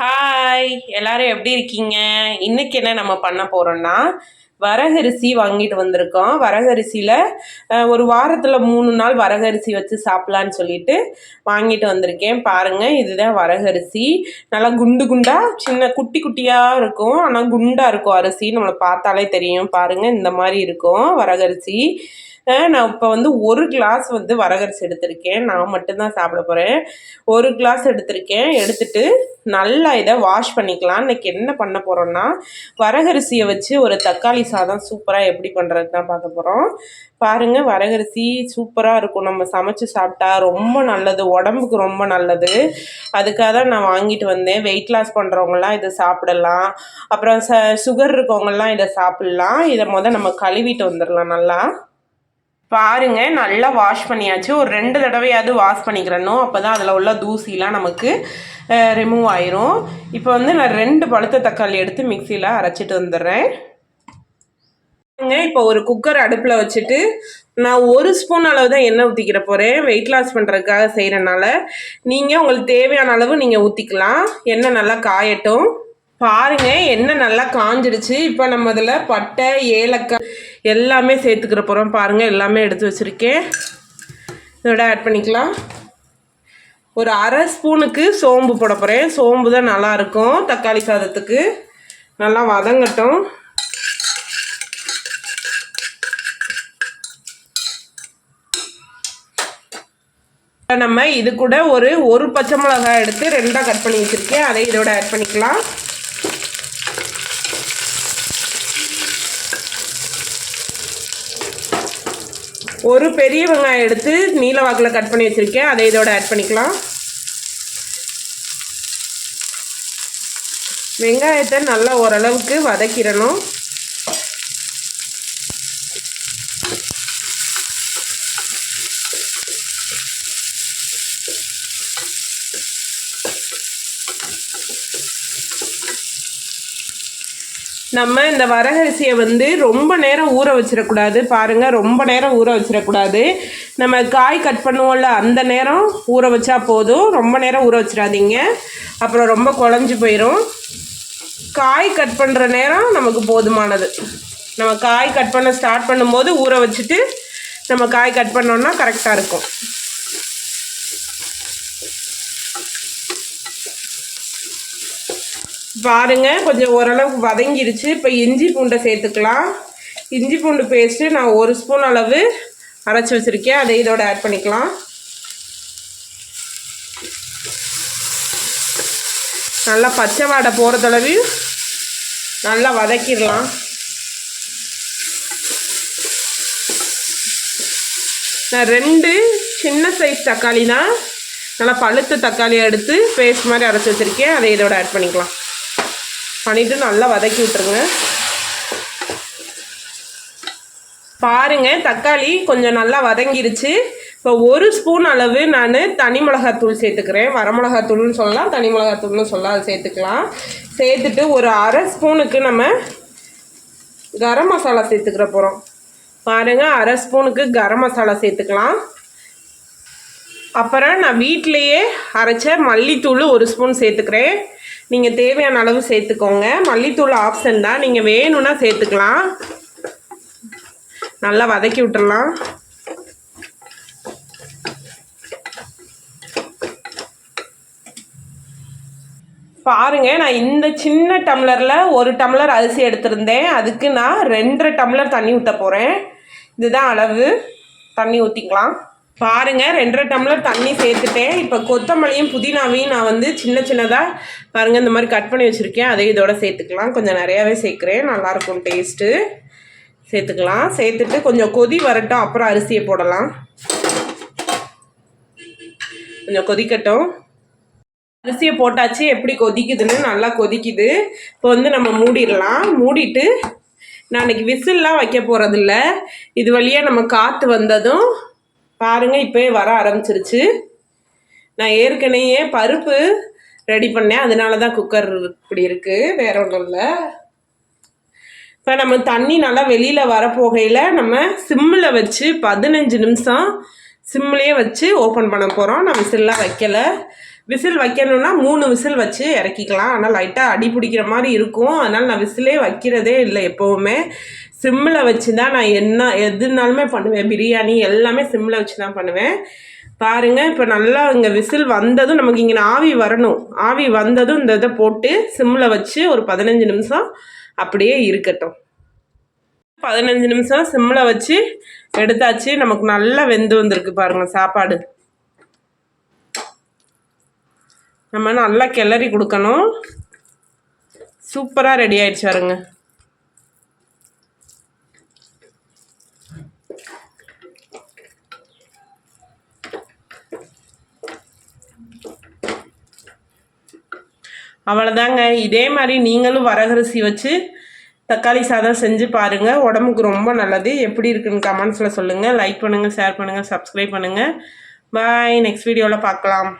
Hi எல்லாரும் எப்படி இருக்கீங்க? இன்னைக்கு என்ன நம்ம பண்ண போறோம்னா வரகரிசி வாங்கிட்டு வந்திருக்கோம். வரகரிசியில் ஒரு வாரத்தில் மூணு நாள் வரகரிசி வச்சு சாப்பிட்லான்னு சொல்லிட்டு வாங்கிட்டு வந்திருக்கேன். பாருங்கள் இதுதான் வரகரிசி. நல்லா குண்டு குண்டாக சின்ன குட்டி குட்டியாக இருக்கும். ஆனால் குண்டாக இருக்கும் அரிசி. நம்மளை பார்த்தாலே தெரியும். பாருங்கள் இந்த மாதிரி இருக்கும் வரகரிசி. நான் இப்போ வந்து ஒரு கிளாஸ் வந்து வரகரிசி எடுத்திருக்கேன். நான் மட்டும்தான் சாப்பிட போகிறேன் ஒரு கிளாஸ் எடுத்திருக்கேன். எடுத்துட்டு நல்லா இதை வாஷ் பண்ணிக்கலாம். இன்றைக்கி என்ன பண்ண போகிறோன்னா வரகரிசியை வச்சு ஒரு தக்காளி சாதம் சூப்பராக எப்படி பண்ணுறது தான் பார்க்க போகிறோம் பாருங்கள் வரகரிசி சூப்பராக இருக்கும். நம்ம சமைச்சு சாப்பிட்டா ரொம்ப நல்லது. உடம்புக்கு ரொம்ப நல்லது. அதுக்காக தான் நான் வாங்கிட்டு வந்தேன். வெயிட் லாஸ் பண்ணுறவங்கலாம் இதை சாப்பிடலாம். அப்புறம் ச சுகர் இருக்கவங்கலாம் இதை சாப்பிட்லாம். இதை முத நம்ம கழுவிட்டு வந்துடலாம் நல்லா. பாருங்க நல்லா வாஷ் பண்ணியாச்சு. ஒரு ரெண்டு தடவையாவது வாஷ் பண்ணிக்கிறணும். அப்போ தான் அதில் உள்ள தூசிலாம் நமக்கு ரிமூவ் ஆயிரும். இப்போ வந்து நான் ரெண்டு பழுத்த தக்காளி எடுத்து மிக்சியில் அரைச்சிட்டு வந்துடுறேன். பாருங்க, இப்போ ஒரு குக்கர் அடுப்பில் வச்சுட்டு நான் ஒரு ஸ்பூன் அளவு தான் எண்ணெய் ஊற்றிக்கிற போகிறேன் வெயிட் லாஸ் பண்ணுறதுக்காக செய்கிறனால நீங்கள் உங்களுக்கு தேவையான அளவு நீங்கள் ஊற்றிக்கலாம் எண்ணெய் நல்லா காயட்டும். பாருங்க எண்ணெய் நல்லா காஞ்சிடுச்சு. இப்போ நம்ம இதில் பட்டை ஏலக்காய் எல்லாமே சேர்த்துக்கிற போகிறோம் பாருங்கள் எல்லாமே எடுத்து வச்சுருக்கேன். இதோட ஆட் பண்ணிக்கலாம். ஒரு அரை ஸ்பூனுக்கு சோம்பு போட போகிறேன் சோம்பு தான் நல்லாயிருக்கும் தக்காளி சாதத்துக்கு நல்லா வதங்கட்டும். நம்ம இது கூட ஒரு ஒரு பச்சை மிளகாய் எடுத்து ரெண்டாக கட் பண்ணி வச்சுருக்கேன். அதை இதோட ஆட் பண்ணிக்கலாம். ஒரு பெரிய வெங்காயம் எடுத்து நீல வாக்கில் கட் பண்ணி வச்சுருக்கேன். அதை இதோட ஆட் பண்ணிக்கலாம். வெங்காயத்தை நல்லா ஓரளவுக்கு வதக்கிடணும். நம்ம இந்த வரகரிசியை வந்து ரொம்ப நேரம் ஊற வச்சிடக்கூடாது. பாருங்கள் ரொம்ப நேரம் ஊற வச்சிடக்கூடாது. நம்ம காய் கட் பண்ணுவோம்ல அந்த நேரம் ஊற வச்சா போதும். ரொம்ப நேரம் ஊற வச்சிடாதீங்க. அப்புறம் ரொம்ப குழஞ்சி போயிடும் காய் கட் பண்ணுற நேரம் நமக்கு போதுமானது. நம்ம காய் கட் பண்ண ஸ்டார்ட் பண்ணும்போது ஊற வச்சுட்டு நம்ம காய் கட் பண்ணோன்னா கரெக்டாக இருக்கும். பாருங்க கொஞ்சம் ஓரளவுக்கு வதங்கிடுச்சு இப்போ இஞ்சி பூண்டை சேர்த்துக்கலாம். இஞ்சி பூண்டு பேஸ்ட்டு நான் ஒரு ஸ்பூன் அளவு அரைச்சி வச்சுருக்கேன். அதை இதோட ஆட் பண்ணிக்கலாம். நல்லா பச்சை வாடை போகிறதளவு நல்லா வதக்கிடலாம். நான் ரெண்டு சின்ன சைஸ் தக்காளி தான் நல்லா பழுத்த தக்காளியை எடுத்து பேஸ்ட் மாதிரி அரைச்சி வச்சுருக்கேன். அதை இதோட ஆட் பண்ணிக்கலாம். பண்ணிவிட்டு நல்லா வதக்கி விட்டுருங்க. பாருங்க தக்காளி கொஞ்சம் நல்லா வதங்கிருச்சு. இப்போ ஒரு ஸ்பூன் அளவு நான் தனி மிளகாத்தூள் சேர்த்துக்கிறேன். வரமிளகாத்தூள்னு சொல்லலாம் தனி மிளகாத்தூள்னு சொல்லலாம் அதை சேர்த்துக்கலாம். சேர்த்துட்டு ஒரு அரை ஸ்பூனுக்கு நம்ம கரம் மசாலா சேர்த்துக்கிற போகிறோம் பாருங்கள் அரை ஸ்பூனுக்கு கரம் மசாலா சேர்த்துக்கலாம். அப்புறம் நான் வீட்டிலையே அரைச்ச மல்லித்தூள் ஒரு ஸ்பூன் சேர்த்துக்கிறேன். நீங்கள் தேவையான அளவு சேர்த்துக்கோங்க. மல்லித்தூள் ஆப்ஷன் தான். நீங்கள் வேணும்னா சேர்த்துக்கலாம். நல்லா வதக்கி விட்டுடலாம் பாருங்க நான் இந்த சின்ன டம்ளரில் ஒரு டம்ளர் அரிசி எடுத்திருந்தேன். அதுக்கு நான் ரெண்டரை டம்ளர் தண்ணி ஊற்ற போகிறேன் இதுதான் அளவு. தண்ணி ஊற்றிக்கலாம் பாருங்க ரெண்டரை டம்ளர் தண்ணி சேர்த்துட்டேன். இப்போ கொத்தமல்லியும் புதினாவையும் நான் வந்து சின்ன சின்னதாக பாருங்க இந்த மாதிரி கட் பண்ணி வச்சுருக்கேன். அதையும் இதோட சேர்த்துக்கலாம். கொஞ்சம் நிறையாவே சேர்க்குறேன். நல்லாயிருக்கும் டேஸ்ட்டு சேர்த்துக்கலாம். சேர்த்துட்டு கொஞ்சம் கொதி வரட்டும். அப்புறம் அரிசியை போடலாம். கொஞ்சம் கொதிக்கட்டும். அரிசியை போட்டாச்சு. எப்படி கொதிக்குதுன்னு நல்லா கொதிக்குது. இப்போ வந்து நம்ம மூடிடலாம். மூடிட்டு நான் அன்றைக்கி விசில்லாம் வைக்க போகிறதில்ல இது வழியாக நம்ம காற்று வந்ததும் பாருங்க இப்போயே வர ஆரம்பிச்சிருச்சு. நான் ஏற்கனவே பருப்பு ரெடி பண்ணேன். அதனால தான் குக்கர் இப்படி இருக்குது வேற ஒன்றும் இல்லை. இப்போ நம்ம தண்ணி நல்லா வெளியில் வரப்போகையில் நம்ம சிம்மில் வச்சு பதினஞ்சு நிமிஷம் சிம்லேயே வச்சு ஓப்பன் பண்ண போகிறோம் நான் விசில்லாம் வைக்கலை. விசில் வைக்கணும்னா மூணு விசில் வச்சு இறக்கிக்கலாம். ஆனால் லைட்டாக அடி பிடிக்கிற மாதிரி இருக்கும். அதனால் நான் விசிலே வைக்கிறதே இல்லை எப்போவுமே. சிம்மில் வச்சு தான் நான் என்ன எதுனாலுமே பண்ணுவேன். பிரியாணி எல்லாமே சிம்மில் வச்சு தான் பண்ணுவேன். பாருங்கள் இப்போ நல்லா இங்கே விசில் வந்ததும் நமக்கு இங்கே ஆவி வரணும். ஆவி வந்ததும் இந்த இதை போட்டு சிம்மில் வச்சு ஒரு பதினஞ்சு நிமிஷம் அப்படியே இருக்கட்டும். பதினஞ்சு நிமிஷம் சிம்மில் வச்சு எடுத்தாச்சு. நமக்கு நல்லா வெந்து வந்திருக்கு பாருங்கள் சாப்பாடு. நம்ம நல்லா கிளறி கொடுக்கணும். சூப்பராக ரெடி ஆயிடுச்சு வருங்க அவ்வளோதாங்க இதே மாதிரி நீங்களும் வரகரிசி வச்சு தக்காளி சாதம் செஞ்சு பாருங்கள் உடம்புக்கு ரொம்ப நல்லது. எப்படி இருக்குன்னு கமெண்ட்ஸில் சொல்லுங்கள் லைக் பண்ணுங்கள் ஷேர் பண்ணுங்கள் சப்ஸ்கிரைப் பண்ணுங்கள் பாய் நெக்ஸ்ட் வீடியோவில் பார்க்கலாம்.